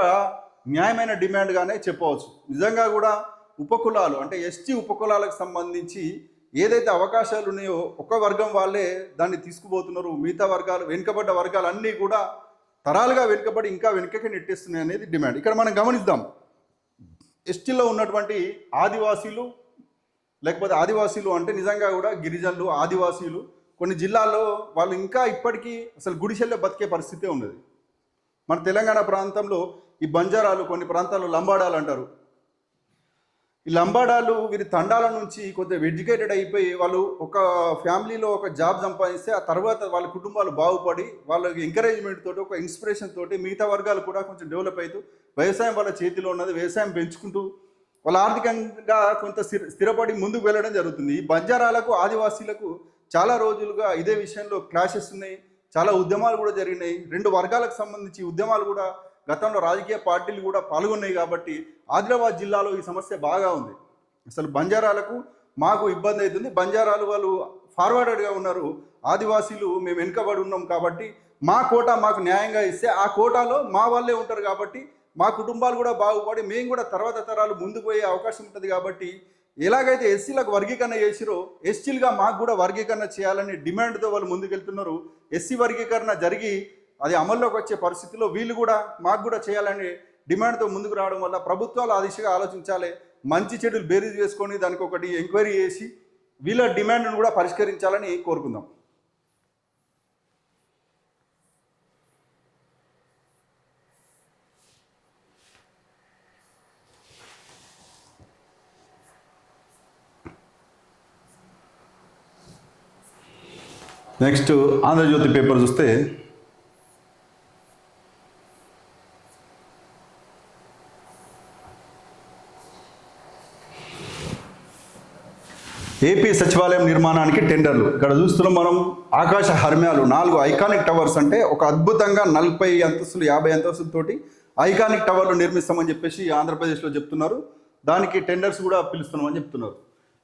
న్యాయమైన డిమాండ్గానే చెప్పవచ్చు. నిజంగా కూడా ఉపకులాలు అంటే ఎస్టీ ఉపకులాలకు సంబంధించి ఏదైతే అవకాశాలు ఉన్నాయో ఒక వర్గం వాళ్ళే దాన్ని తీసుకుపోతున్నారు. మిగతా వర్గాలు వెనుకబడ్డ వర్గాలు అన్నీ కూడా తరాలుగా వెనుకబడి ఇంకా వెనుకకి నెట్టేస్తున్నాయి అనేది డిమాండ్. ఇక్కడ మనం గమనిద్దాం. ఎస్టీలో ఉన్నటువంటి ఆదివాసీలు లేకపోతే ఆదివాసీలు అంటే నిజంగా కూడా గిరిజనులు ఆదివాసీలు కొన్ని జిల్లాల్లో వాళ్ళు ఇంకా ఇప్పటికీ అసలు గుడిసెల్లో బతికే పరిస్థితే ఉన్నది. మన తెలంగాణ ప్రాంతంలో ఈ బంజారాలు కొన్ని ప్రాంతాల్లో లంబాడాలు అంటారు. ఈ లంబాడాలు వీరి తండాల నుంచి కొద్దిగా ఎడ్యుకేటెడ్ అయిపోయి వాళ్ళు ఒక ఫ్యామిలీలో ఒక జాబ్ సంపాదిస్తే ఆ తర్వాత వాళ్ళ కుటుంబాలు బాగుపడి వాళ్ళకి ఎంకరేజ్మెంట్ తోటి ఒక ఇన్స్పిరేషన్ తోటి మిగతా వర్గాలు కూడా కొంచెం డెవలప్ అవుతూ వ్యవసాయం వాళ్ళ చేతిలో ఉన్నది వ్యవసాయం పెంచుకుంటూ వాళ్ళ ఆర్థికంగా కొంత స్థిర స్థిరపడి ముందుకు వెళ్ళడం జరుగుతుంది. ఈ బంజారాలకు ఆదివాసీలకు చాలా రోజులుగా ఇదే విషయంలో క్లాషెస్ ఉన్నాయి. చాలా ఉద్యమాలు కూడా జరిగినాయి. రెండు వర్గాలకు సంబంధించి ఉద్యమాలు కూడా గతంలో రాజకీయ పార్టీలు కూడా పాల్గొన్నాయి కాబట్టి ఆదిలాబాద్ జిల్లాలో ఈ సమస్య బాగా ఉంది. అసలు బంజారాలకు మాకు ఇబ్బంది అవుతుంది. బంజారాలు వాళ్ళు ఫార్వర్డెడ్గా ఉన్నారు. ఆదివాసీలు మేము వెనుకబడి ఉన్నాం కాబట్టి మా కోటా మాకు న్యాయంగా ఇస్తే ఆ కోటాలో మా వాళ్ళే ఉంటారు కాబట్టి మా కుటుంబాలు కూడా బాగుపడి మేము కూడా తర్వాత తరాలు ముందుకు పోయే అవకాశం ఉంటుంది కాబట్టి ఎలాగైతే ఎస్సీలకు వర్గీకరణ చేసిరో ఎస్టీలుగా మాకు కూడా వర్గీకరణ చేయాలని డిమాండ్తో వాళ్ళు ముందుకెళ్తున్నారు. ఎస్సీ వర్గీకరణ జరిగి అది అమల్లోకి వచ్చే పరిస్థితిలో వీళ్ళు కూడా మాకు కూడా చేయాలని డిమాండ్తో ముందుకు రావడం వల్ల ప్రభుత్వాలు ఆ దిశగా ఆలోచించాలి. మంచి చెడులు బేరీజ్ వేసుకొని దానికి ఒకటి ఎంక్వైరీ చేసి వీళ్ళ డిమాండ్ను కూడా పరిష్కరించాలని కోరుకుందాం. నెక్స్ట్ ఆంధ్రజ్యోతి పేపర్ చూస్తే ఏపీ సచివాలయం నిర్మాణానికి టెండర్లు. ఇక్కడ చూస్తున్నాం మనం ఆకాశ హర్మ్యాలు నాలుగు ఐకానిక్ టవర్స్ అంటే ఒక అద్భుతంగా నలభై అంతస్తులు యాభై అంతస్తులతోటి ఐకానిక్ టవర్లు నిర్మిస్తామని చెప్పేసి ఆంధ్రప్రదేశ్లో చెప్తున్నారు. దానికి టెండర్స్ కూడా పిలుస్తున్నామని చెప్తున్నారు.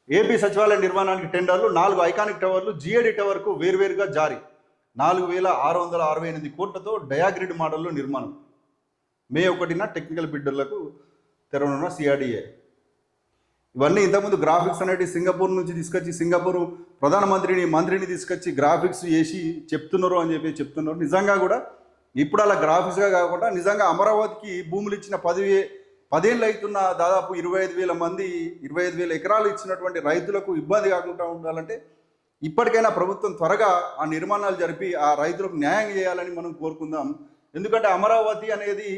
ఏపీ సచివాలయ నిర్మాణానికి టెండర్లు నాలుగు ఐకానిక్ టవర్లు జిఏడి టవర్కు వేర్వేరుగా జారీ. నాలుగు వేల ఆరు వందల అరవై ఎనిమిది కోట్లతో డయాగ్రిడ్ మోడల్లో నిర్మాణం. మే ఒకటిన టెక్నికల్ బిడ్డర్లకు తెరవనున్న సిఆర్డిఏ. ఇవన్నీ ఇంతకుముందు గ్రాఫిక్స్ అనేవి సింగపూర్ నుంచి తీసుకొచ్చి సింగపూర్ ప్రధానమంత్రిని మంత్రిని తీసుకొచ్చి గ్రాఫిక్స్ చేసి చెప్తున్నారు అని చెప్పి చెప్తున్నారు. నిజంగా కూడా ఇప్పుడు అలా గ్రాఫిక్స్గా కాకుండా నిజంగా అమరావతికి భూములు ఇచ్చిన పదివే పదేళ్ళు అవుతున్న దాదాపు ఇరవై ఐదు వేల మంది ఇరవై ఐదు వేల ఎకరాలు ఇచ్చినటువంటి రైతులకు ఇబ్బంది కాకుండా ఉండాలంటే ఇప్పటికైనా ప్రభుత్వం త్వరగా ఆ నిర్మాణాలు జరిపి ఆ రైతులకు న్యాయం చేయాలని మనం కోరుకుందాం. ఎందుకంటే అమరావతి అనేది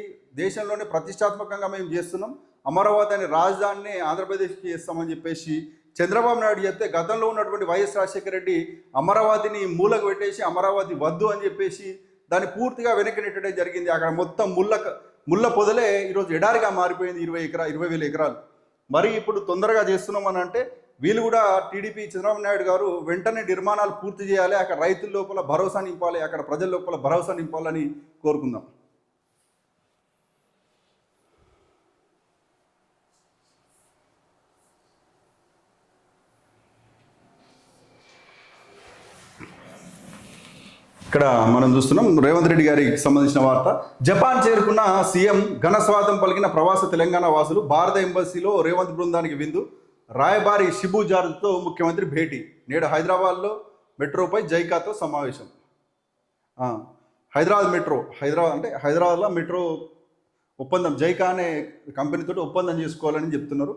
దేశంలోనే ప్రతిష్టాత్మకంగా మేము చేస్తున్నాం. అమరావతి అనే రాజధానిని ఆంధ్రప్రదేశ్కి చేస్తామని చెప్పేసి చంద్రబాబు నాయుడు చెప్తే గతంలో ఉన్నటువంటి వైఎస్ రాజశేఖర రెడ్డి అమరావతిని మూలకు పెట్టేసి అమరావతి వద్దు అని చెప్పేసి దాన్ని పూర్తిగా వెనక్కి నెట్టడం జరిగింది. అక్కడ మొత్తం ముళ్ళ ముళ్ళ పొదలే ఈరోజు ఎడారిగా మారిపోయింది ఇరవై ఎకరా ఇరవై వేల ఎకరాలు. మరి ఇప్పుడు తొందరగా చేస్తున్నామని అంటే వీళ్ళు కూడా టీడీపీ చంద్రబాబు నాయుడు గారు వెంటనే నిర్మాణాలు పూర్తి చేయాలి అక్కడ రైతుల లోపల భరోసా నింపాలి అక్కడ ప్రజల లోపల భరోసా నింపాలని కోరుకుందాం. ఇక్కడ మనం చూస్తున్నాం. రేవంత్ రెడ్డి గారికి సంబంధించిన వార్త. జపాన్ చేరుకున్న సీఎం ఘన పలికిన ప్రవాస తెలంగాణ వాసులు భారత ఎంబసీలో రేవంత్ బృందానికి విందు. రాయబారి షిబు జార్జ్తో ముఖ్యమంత్రి భేటీ. నేడు హైదరాబాద్లో మెట్రోపై జైకాతో సమావేశం. హైదరాబాద్ మెట్రో హైదరాబాద్ అంటే హైదరాబాద్లో మెట్రో ఒప్పందం జైకా అనే కంపెనీతో ఒప్పందం చేసుకోవాలని చెప్తున్నారు.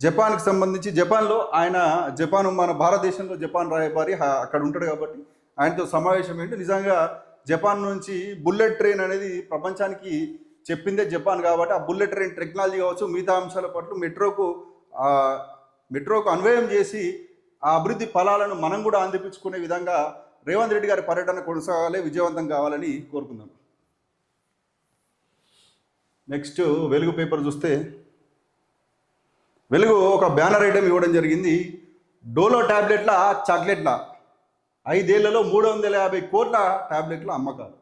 జపాన్కి సంబంధించి జపాన్లో ఆయన జపాన్ మన భారతదేశంలో జపాన్ రాయబారి అక్కడ ఉంటాడు కాబట్టి ఆయనతో సమావేశం ఏంటి? నిజంగా జపాన్ నుంచి బుల్లెట్ ట్రైన్ అనేది ప్రపంచానికి చెప్పిందే జపాన్ కాబట్టి ఆ బుల్లెట్ ట్రైన్ టెక్నాలజీ కావచ్చు మిగతా అంశాల పట్ల మెట్రోకు మెట్రోకు అన్వయం చేసి ఆ అభివృద్ధి ఫలాలను మనం కూడా అందిపించుకునే విధంగా రేవంత్ రెడ్డి గారి పర్యటన కొనసాగాలి విజయవంతం కావాలని కోరుకుందాం. నెక్స్ట్ వెలుగు పేపర్ చూస్తే వెలుగు ఒక బ్యానర్ ఐటెం ఇవ్వడం జరిగింది. డోలో ట్యాబ్లెట్ల చాక్లెట్ల? ఐదేళ్ళలో మూడు వందల యాభై కోట్ల ట్యాబ్లెట్లు అమ్మకాలు.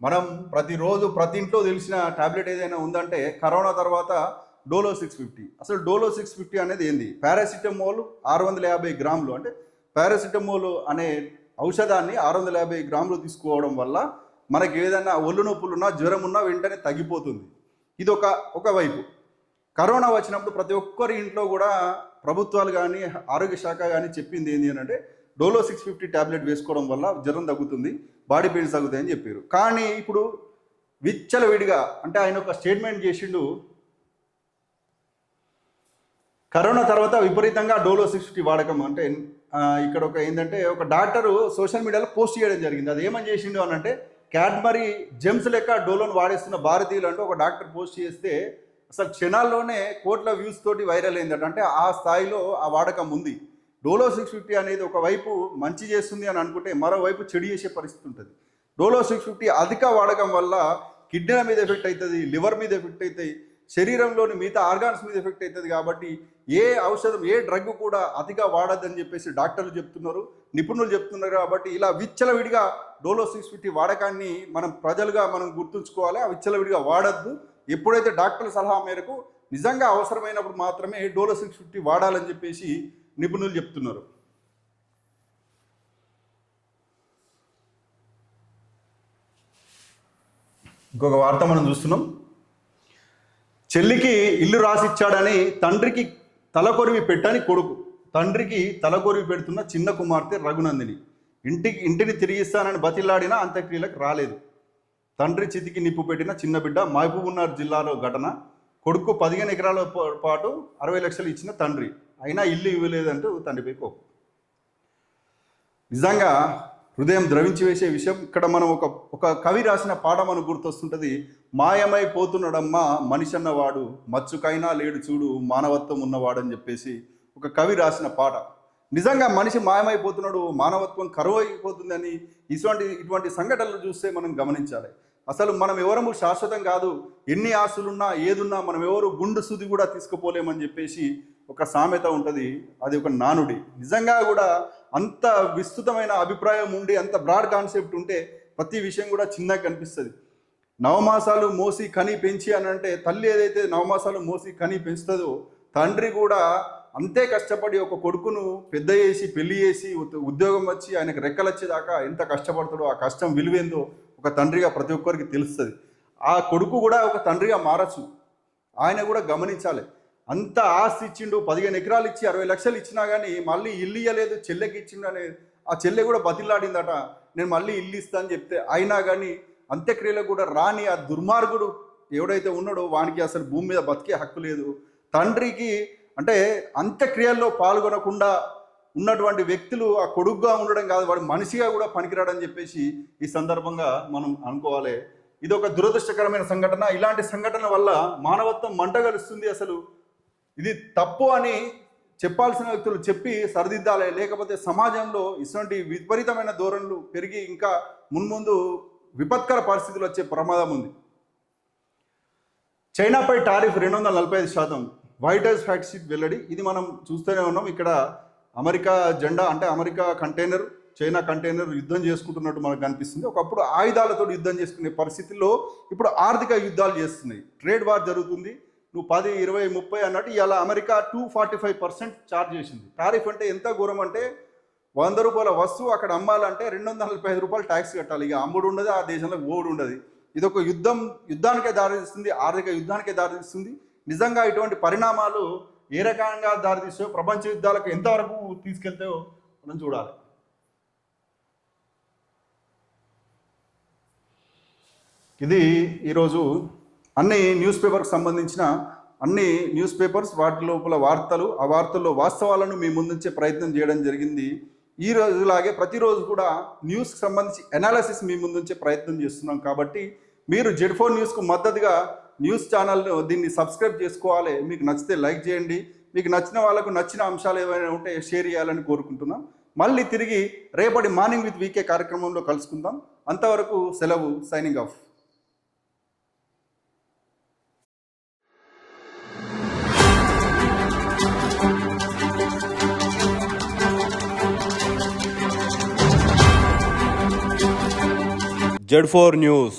మనం ప్రతిరోజు ప్రతి ఇంట్లో తెలిసిన ట్యాబ్లెట్ ఏదైనా ఉందంటే కరోనా తర్వాత డోలో సిక్స్ ఫిఫ్టీ. అసలు డోలో సిక్స్ ఫిఫ్టీ అనేది ఏంది? పారాసిటమోల్ ఆరు వందల యాభై గ్రాములు. అంటే పారాసిటమోల్ అనే ఔషధాన్ని ఆరు వందల యాభై గ్రాములు తీసుకోవడం వల్ల మనకి ఏదైనా ఒళ్ళు నొప్పులున్నా జ్వరం ఉన్నా వెంటనే తగ్గిపోతుంది. ఇది ఒక ఒక వైపు. కరోనా వచ్చినప్పుడు ప్రతి ఒక్కరి ఇంట్లో కూడా ప్రభుత్వాలు కానీ ఆరోగ్య శాఖ కానీ చెప్పింది ఏంటి అని అంటే డోలో సిక్స్ ఫిఫ్టీ ట్యాబ్లెట్ వేసుకోవడం వల్ల జ్వరం తగ్గుతుంది బాడీ పెయిన్స్ తగ్గుతాయని చెప్పారు. కానీ ఇప్పుడు విచ్చలవిడిగా అంటే ఆయన ఒక స్టేట్మెంట్ చేసిండు కరోనా తర్వాత విపరీతంగా డోలో సిక్స్ ఫిఫ్టీ వాడకం అంటే ఇక్కడ ఒక ఏంటంటే ఒక డాక్టరు సోషల్ మీడియాలో పోస్ట్ చేయడం జరిగింది. అది ఏమని చేసిండు అని అంటే క్యాడ్మరీ జెమ్స్ లెక్క డోలోని వాడేస్తున్న భారతీయులు అంటూ ఒక డాక్టర్ పోస్ట్ చేస్తే అసలు క్షణాల్లోనే కోట్ల వ్యూస్ తోటి వైరల్ అయిందట. అంటే ఆ స్థాయిలో ఆ వాడకం ఉంది. డోలో సిక్స్ ఫిఫ్టీ అనేది ఒకవైపు మంచి చేస్తుంది అని అనుకుంటే మరోవైపు చెడు చేసే పరిస్థితి ఉంటుంది. డోలో సిక్స్ ఫిఫ్టీ అధిక వాడకం వల్ల కిడ్నీల మీద ఎఫెక్ట్ అవుతుంది లివర్ మీద ఎఫెక్ట్ అవుతాయి శరీరంలోని మిగతా ఆర్గాన్స్ మీద ఎఫెక్ట్ అవుతుంది కాబట్టి ఏ ఔషధం ఏ డ్రగ్ కూడా అతిగా వాడద్దని చెప్పేసి డాక్టర్లు చెప్తున్నారు నిపుణులు చెప్తున్నారు కాబట్టి ఇలా విచ్చలవిడిగా డోలో సిక్స్ ఫిఫ్టీ వాడకాన్ని మనం ప్రజలుగా మనం గుర్తుంచుకోవాలి. ఆ విచ్చలవిడిగా వాడద్దు. ఎప్పుడైతే డాక్టర్ల సలహా మేరకు నిజంగా అవసరమైనప్పుడు మాత్రమే డోలో సిక్స్ ఫిఫ్టీ వాడాలని చెప్పేసి నిపుణులు చెప్తున్నారు. ఇంకొక వార్త మనం చూస్తున్నాం. చెల్లికి ఇల్లు రాసిచ్చాడని తండ్రికి తలకొరివి పెట్టని కొడుకు. తండ్రికి తలకొరివి పెడుతున్న చిన్న కుమార్తె రఘునందిని. ఇంటికి ఇంటిని తిరిగిస్తానని బతిలాడినా అంత్యక్రియలకు రాలేదు. తండ్రి చితికి నిప్పు పెట్టిన చిన్న బిడ్డ మహబూబ్నగర్ జిల్లాలో ఘటన. కొడుకు పదిహేను ఎకరాల పాటు అరవై లక్షలు ఇచ్చిన తండ్రి. అయినా ఇల్లు ఇవ్వలేదంటూ తండ్రిపై కోపం. నిజంగా హృదయం ద్రవించి వేసే విషయం ఇక్కడ మనం ఒక ఒక కవి రాసిన పాట మనకు గుర్తొస్తుంటుంది మాయమైపోతున్నాడమ్మా మనిషి అన్నవాడు మచ్చుకైనా లేడు చూడు మానవత్వం ఉన్నవాడు అని చెప్పేసి ఒక కవి రాసిన పాట నిజంగా మనిషి మాయమైపోతున్నాడు మానవత్వం కరువు అయిపోతుందని ఇటువంటి ఇటువంటి సంఘటనలు చూస్తే మనం గమనించాలి. అసలు మనం ఎవరము శాశ్వతం కాదు ఎన్ని ఆస్తులున్నా ఏదున్నా మనం ఎవరు గుండు సుది కూడా తీసుకుపోలేమని చెప్పేసి ఒక సామెత ఉంటుంది అది ఒక నానుడి. నిజంగా కూడా అంత విస్తృతమైన అభిప్రాయం ఉండి అంత బ్రాడ్ కాన్సెప్ట్ ఉంటే ప్రతి విషయం కూడా చిన్నగా కనిపిస్తుంది. నవమాసాలు మోసి కని పెంచి అని అంటే తల్లి ఏదైతే నవమాసాలు మోసి కని పెంచుతుందో తండ్రి కూడా అంతే కష్టపడి ఒక కొడుకును పెద్ద చేసి పెళ్ళి చేసి ఉద్యోగం వచ్చి ఆయనకు రెక్కలు వచ్చేదాకా ఎంత కష్టపడతాడో ఆ కష్టం విలువేందో ఒక తండ్రిగా ప్రతి ఒక్కరికి తెలుస్తుంది. ఆ కొడుకు కూడా ఒక తండ్రిగా మారచ్చు. ఆయన కూడా గమనించాలి. అంత ఆస్తి ఇచ్చిండు పదిహేను ఎకరాలు ఇచ్చి అరవై లక్షలు ఇచ్చినా కానీ మళ్ళీ ఇల్లు ఇయ్యలేదు చెల్లెకి ఇచ్చిండు అనే ఆ చెల్లె కూడా బతిలాడిందట. నేను మళ్ళీ ఇల్లు ఇస్తా అని చెప్తే అయినా కానీ అంత్యక్రియలకు కూడా రాని ఆ దుర్మార్గుడు ఎవడైతే ఉన్నాడో వానికి అసలు భూమి మీద బతికే హక్కు లేదు. తండ్రికి అంటే అంత్యక్రియల్లో పాల్గొనకుండా ఉన్నటువంటి వ్యక్తులు ఆ కొడుగ్గా ఉండడం కాదు వాడు మనిషిగా కూడా పనికిరాడని చెప్పేసి ఈ సందర్భంగా మనం అనుకోవాలి. ఇది ఒక దురదృష్టకరమైన సంఘటన. ఇలాంటి సంఘటన వల్ల మానవత్వం మంటగలుస్తుంది అసలు. ఇది తప్పు అని చెప్పాల్సిన వ్యక్తులు చెప్పి సరిదిద్దాలి. లేకపోతే సమాజంలో ఇటువంటి విపరీతమైన ధోరణులు పెరిగి ఇంకా మున్ముందు విపత్కర పరిస్థితులు వచ్చే ప్రమాదం ఉంది. చైనాపై టారిఫ్ రెండు వందల నలభై ఐదు శాతం వైట్ హౌస్ ఫ్యాక్ట్షిప్ వెల్లడి. ఇది మనం చూస్తూనే ఉన్నాం. ఇక్కడ అమెరికా జెండా అంటే అమెరికా కంటైనర్ చైనా కంటైనర్ యుద్ధం చేసుకుంటున్నట్టు మనకు కనిపిస్తుంది. ఒకప్పుడు ఆయుధాలతో యుద్ధం చేసుకునే పరిస్థితుల్లో ఇప్పుడు ఆర్థిక యుద్ధాలు చేస్తున్నాయి. ట్రేడ్ వార్ జరుగుతుంది. నువ్వు పది ఇరవై ముప్పై అన్నట్టు ఇలా America two forty five percent charge చేసింది. టారిఫ్ అంటే ఎంత ఘోరం అంటే వంద రూపాయల వస్తువు అక్కడ అమ్మాలంటే రెండు వందల నలభై ఐదు రూపాయలు ట్యాక్స్ కట్టాలి. ఇక అమ్ముడు ఉండదు ఆ దేశంలో ఓడు ఉండదు. ఇది ఒక యుద్ధం యుద్ధానికే దారితీస్తుంది ఆర్థిక యుద్ధానికే దారితీస్తుంది. నిజంగా ఇటువంటి పరిణామాలు ఏ రకంగా దారితీస్తాయో ప్రపంచ యుద్ధాలకు ఎంతవరకు తీసుకెళ్తాయో మనం చూడాలి. ఇది ఈరోజు అన్ని న్యూస్ పేపర్కి సంబంధించిన అన్ని న్యూస్ పేపర్స్ వాటి లోపల వార్తలు ఆ వార్తల్లో వాస్తవాలను మీ ముందుంచే ప్రయత్నం చేయడం జరిగింది. ఈ రోజులాగే ప్రతిరోజు కూడా న్యూస్కి సంబంధించి అనాలిసిస్ మీ ముందుంచే ప్రయత్నం చేస్తున్నాం కాబట్టి మీరు జెడ్ ఫోర్ న్యూస్కు మద్దతుగా న్యూస్ ఛానల్ను దీన్ని సబ్స్క్రైబ్ చేసుకోవాలి. మీకు నచ్చితే లైక్ చేయండి. మీకు నచ్చిన వాళ్ళకు నచ్చిన అంశాలు ఏమైనా ఉంటే షేర్ చేయాలని కోరుకుంటున్నాం. మళ్ళీ తిరిగి రేపటి మార్నింగ్ విత్ వీకే కార్యక్రమంలో కలుసుకుందాం. అంతవరకు సెలవు signing off Z four news